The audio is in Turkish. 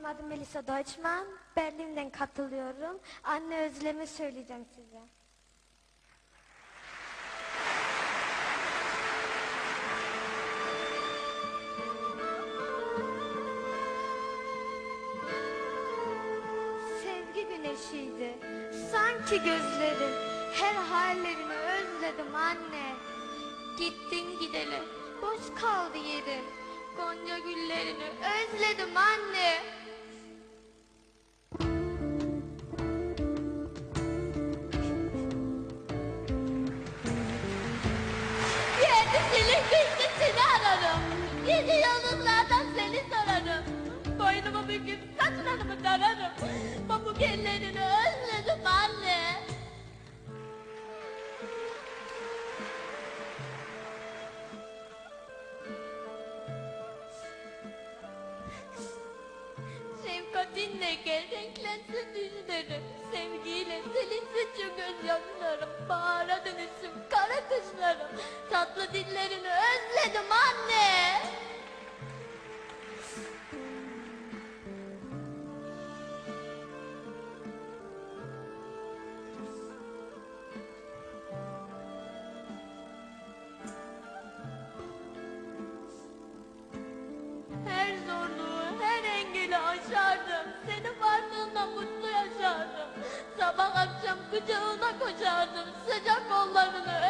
Benim adım Melisa Deutschman. Berlin'den katılıyorum. Anne özlemi söyleyeceğim size. Sevgi güneşiydi. Sanki gözlerin her hallerini özledim anne. Gittin gideli boş kaldı yerim. Gonca güllerini özledim anne. Pamuk ellerini özledim anne. Şefkatinle gel renklensin yüzlerim Sevgiyle silinsin şu gözyaşlarım. Bahara dönüşüm kara kışlarım. Tatlı dillerini kucağına koşardım. Sıcak kollarını.